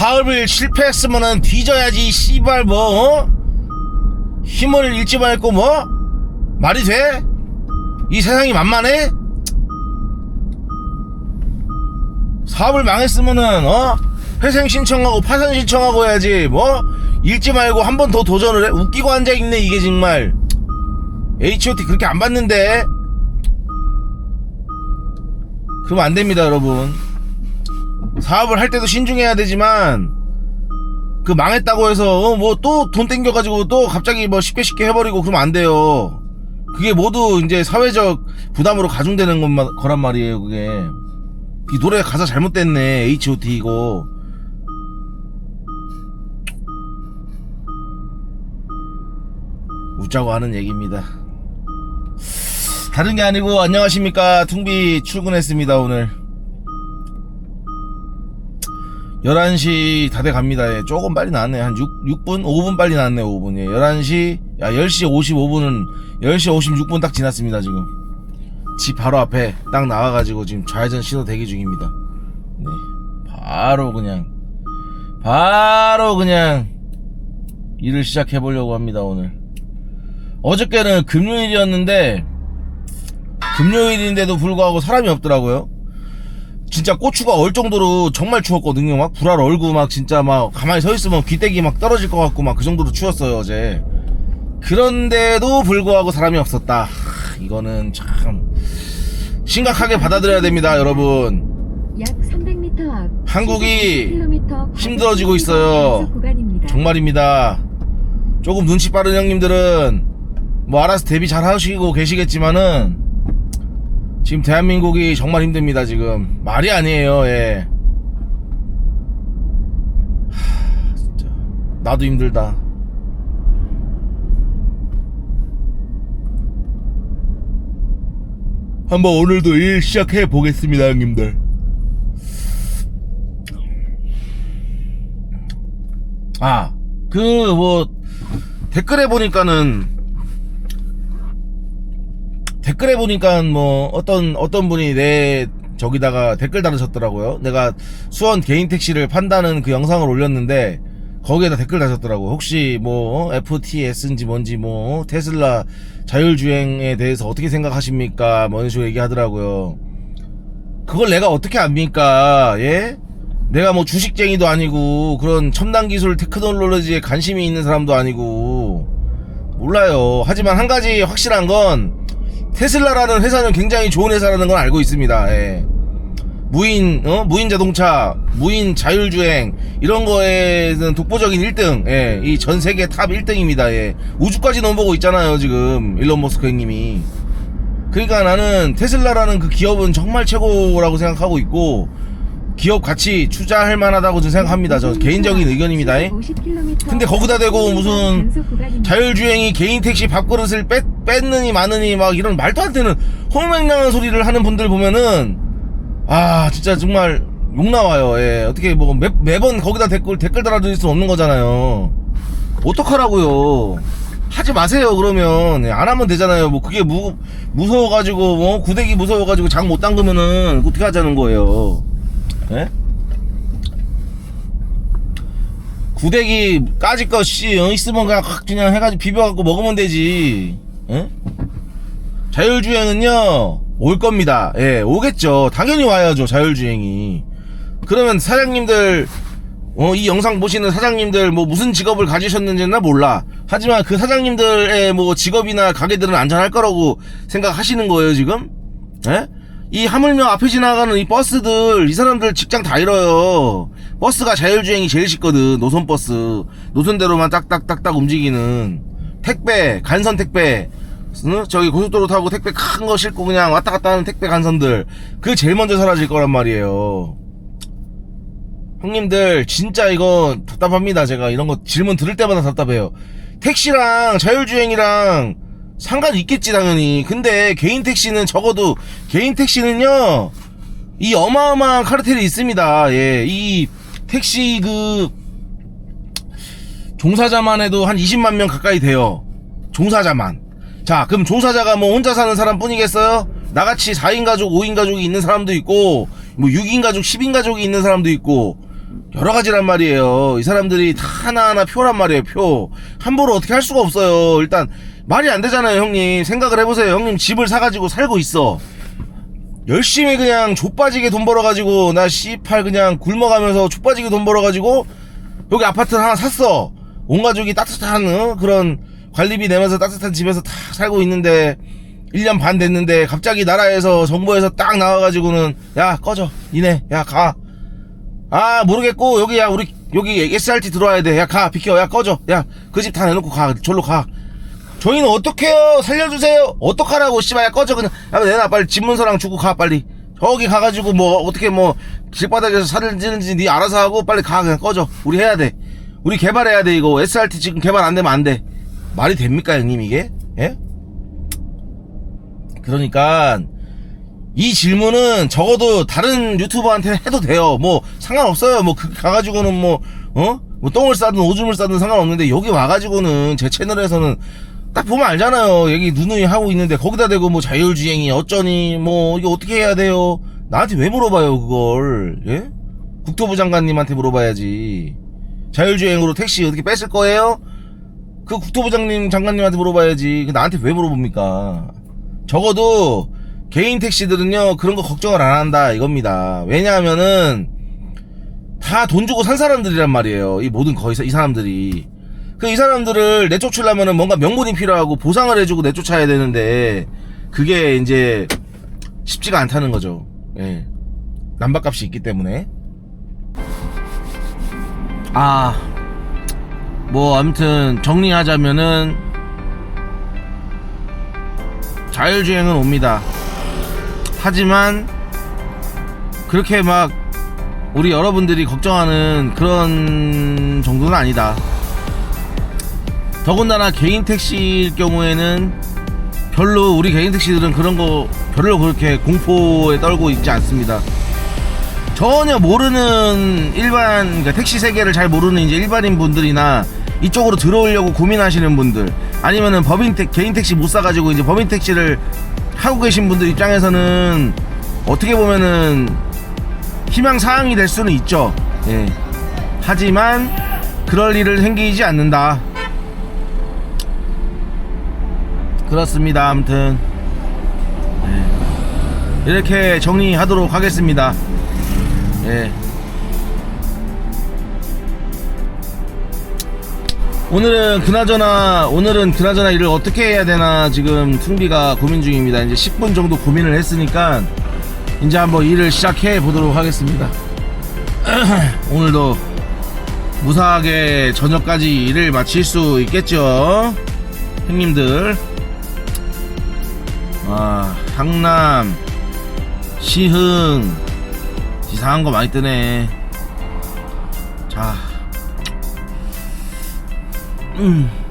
사업을 실패했으면은 뒤져야지 씨발 뭐 어? 힘을 잃지 말고 뭐? 말이 돼? 이 세상이 만만해? 사업을 망했으면은 어? 회생 신청하고 파산 신청하고 해야지 뭐? 잃지 말고 한 번 더 도전을 해? 웃기고 앉아 있네 이게 정말. H.O.T 그렇게 안 받는데. 그러면 안 됩니다 여러분 사업을 할 때도 신중해야 되지만 그 망했다고 해서 뭐또 돈 땡겨가지고 또 갑자기 뭐 쉽게 쉽게 해버리고 그러면 안 돼요. 그게 모두 이제 사회적 부담으로 가중되는 것만 거란 말이에요 그게. 이 노래 가사 잘못됐네 H.O.T 이거 웃자고 하는 얘기입니다. 다른 게 아니고 안녕하십니까? 퉁비 출근했습니다 오늘 11시 다 돼 갑니다. 예, 조금 빨리 나왔네. 한 6, 6분? 5분 빨리 나왔네 5분. 예, 11시 야 10시 55분은 10시 56분 딱 지났습니다 지금. 집 바로 앞에 딱 나와가지고 지금 좌회전 신호 대기 중입니다. 네 바로 그냥 바로 그냥 일을 시작해 보려고 합니다 오늘. 어저께는 금요일이었는데 금요일인데도 불구하고 사람이 없더라고요 진짜 고추가 얼 정도로 정말 추웠거든요. 막 불알 얼고 막 진짜 막 가만히 서 있으면 귀때기 막 떨어질 것 같고 막 그 정도로 추웠어요 어제. 그런데도 불구하고 사람이 없었다. 하, 이거는 참 심각하게 받아들여야 됩니다, 여러분. 약 300m 앞 한국이 70km 힘들어지고 있어요. 정말입니다. 조금 눈치 빠른 형님들은 뭐 알아서 대비 잘 하시고 계시겠지만은 지금 대한민국이 정말 힘듭니다 지금. 말이 아니에요 예. 하, 진짜. 나도 힘들다. 한번 오늘도 일 시작해 보겠습니다 형님들. 아, 그, 뭐, 댓글에 보니까는, 댓글에 보니까 뭐, 어떤, 어떤 분이 내, 저기다가 댓글 달으셨더라고요. 내가 수원 개인 택시를 판다는 그 영상을 올렸는데, 거기에다 댓글 다셨더라고. 혹시 뭐, 어, FTS인지 뭔지 뭐, 테슬라 자율주행에 대해서 어떻게 생각하십니까? 뭐, 이런 식으로 얘기하더라고요. 그걸 내가 어떻게 압니까? 예? 내가 뭐 주식쟁이도 아니고 그런 첨단 기술 테크놀로지에 관심이 있는 사람도 아니고 몰라요. 하지만 한 가지 확실한 건 테슬라라는 회사는 굉장히 좋은 회사라는 건 알고 있습니다. 예. 무인 어? 무인 자동차, 무인 자율주행 이런 거에는 독보적인 1등. 예. 이 전 세계 탑 1등입니다. 예. 우주까지 넘보고 있잖아요, 지금 일론 머스크 형님이. 그러니까 나는 테슬라라는 그 기업은 정말 최고라고 생각하고 있고 기업 가치 투자할 만하다고 저는 생각합니다. 저 개인적인 의견입니다. 예. 50km 근데 거기다 대고 무슨. 자율주행이 개인 택시 밥그릇을 뺐, 뺐느니 마느니 막 이런 말도 안 되는 허맹랑한 소리를 하는 분들 보면은 아 진짜 정말 욕 나와요. 예. 어떻게 뭐 매, 매번 거기다 댓글 댓글 달아줄 수 없는 거잖아요. 어떡하라고요. 하지 마세요 그러면 예, 안 하면 되잖아요. 뭐 그게 무 무서워가지고 뭐 구데기 무서워가지고 장 못 담그면은 어떻게 하자는 거예요. 예? 구데기 까짓 거 씨, 어, 있으면 그냥 확 그냥 해가지고 비벼갖고 먹으면 되지. 예? 자율주행은요, 올 겁니다. 예, 오겠죠. 당연히 와야죠, 자율주행이. 그러면 사장님들, 어, 이 영상 보시는 사장님들, 뭐, 무슨 직업을 가지셨는지는 나 몰라. 하지만 그 사장님들의 뭐, 직업이나 가게들은 안전할 거라고 생각하시는 거예요, 지금? 예? 이 하물며 앞에 지나가는 이 버스들, 이 사람들 직장 다 잃어요. 버스가 자율주행이 제일 쉽거든, 노선 버스. 노선대로만 딱딱딱딱 움직이는. 택배, 간선 택배. 응? 저기 고속도로 타고 택배 큰 거 싣고 그냥 왔다 갔다 하는 택배 간선들. 그게 제일 먼저 사라질 거란 말이에요. 형님들, 진짜 이거 답답합니다. 제가 이런 거 질문 들을 때마다 답답해요. 택시랑 자율주행이랑 상관이 있겠지, 당연히. 근데 개인 택시는 적어도, 개인 택시는요, 이 어마어마한 카르텔이 있습니다. 예, 이 택시 그, 종사자만 해도 한 20만 명 가까이 돼요. 종사자만. 자, 그럼 종사자가 뭐 혼자 사는 사람 뿐이겠어요? 나같이 4인 가족, 5인 가족이 있는 사람도 있고, 뭐 6인 가족, 10인 가족이 있는 사람도 있고, 여러 가지란 말이에요. 이 사람들이 다 하나하나 표란 말이에요, 표. 함부로 어떻게 할 수가 없어요. 일단, 말이 안 되잖아요, 형님. 생각을 해보세요. 형님 집을 사가지고 살고 있어. 열심히 그냥 족빠지게 돈 벌어가지고, 나 씨팔 그냥 굶어가면서 족빠지게 돈 벌어가지고, 여기 아파트 하나 샀어. 온 가족이 따뜻한, 어? 그런 관리비 내면서 따뜻한 집에서 다 살고 있는데, 1년 반 됐는데, 갑자기 나라에서, 정부에서 딱 나와가지고는, 야, 꺼져. 니네, 야, 가. 아 모르겠고 여기 야 우리 여기 SRT 들어와야 돼. 야 가 비켜. 야 꺼져. 야 그 집 다 내놓고 가. 절로 가. 저희는 어떡해요? 살려주세요. 어떡하라고 씨발. 야 꺼져 그냥. 야 내놔. 빨리 집 문서랑 주고 가 빨리. 저기 가가지고 뭐 어떻게 뭐 길바닥에서 살을 찌는지 니 알아서 하고 빨리 가. 그냥 꺼져. 우리 해야 돼. 우리 개발해야 돼 이거. SRT 지금 개발 안 되면 안돼 말이 됩니까 형님 이게 예? 그러니까 이 질문은 적어도 다른 유튜버한테 해도 돼요. 뭐 상관없어요. 뭐 그 가가지고는 뭐 어? 뭐 똥을 싸든 오줌을 싸든 상관없는데 여기 와가지고는 제 채널에서는 딱 보면 알잖아요. 여기 누누이 하고 있는데 거기다 대고 뭐 자율주행이 어쩌니 뭐 이게 어떻게 해야 돼요? 나한테 왜 물어봐요 그걸? 예? 국토부 장관님한테 물어봐야지. 자율주행으로 택시 어떻게 뺐을 거예요? 그 국토부 장님 장관님한테 물어봐야지. 그 나한테 왜 물어봅니까? 적어도 개인 택시들은요 그런 거 걱정을 안 한다 이겁니다. 왜냐하면은 다 돈 주고 산 사람들이란 말이에요. 이 모든 거의 이 사람들이 그 이 사람들을 내쫓으려면은 뭔가 명분이 필요하고 보상을 해주고 내쫓아야 되는데 그게 이제 쉽지가 않다는 거죠. 예. 남바값이 있기 때문에 아. 뭐 아무튼 정리하자면은 자율주행은 옵니다. 하지만 그렇게 막 우리 여러분들이 걱정하는 그런 정도는 아니다. 더군다나 개인 택시일 경우에는 별로 우리 개인 택시들은 그런 거 별로 그렇게 공포에 떨고 있지 않습니다. 전혀 모르는 일반 그러니까 택시 세계를 잘 모르는 이제 일반인 분들이나 이쪽으로 들어오려고 고민하시는 분들 아니면은 법인 택 개인 택시 못 사가지고 이제 법인 택시를 하고 계신 분들 입장에서는 어떻게 보면은 희망 사항이 될 수는 있죠. 예. 하지만 그럴 일을 생기지 않는다. 그렇습니다. 아무튼 예. 이렇게 정리하도록 하겠습니다. 예. 오늘은 그나저나 오늘은 그나저나 일을 어떻게 해야 되나 지금 퉁비가 고민 중입니다. 이제 10분 정도 고민을 했으니까 이제 한번 일을 시작해 보도록 하겠습니다. 오늘도 무사하게 저녁까지 일을 마칠 수 있겠죠, 형님들. 아, 강남, 시흥, 이상한 거 많이 뜨네. 자, 음.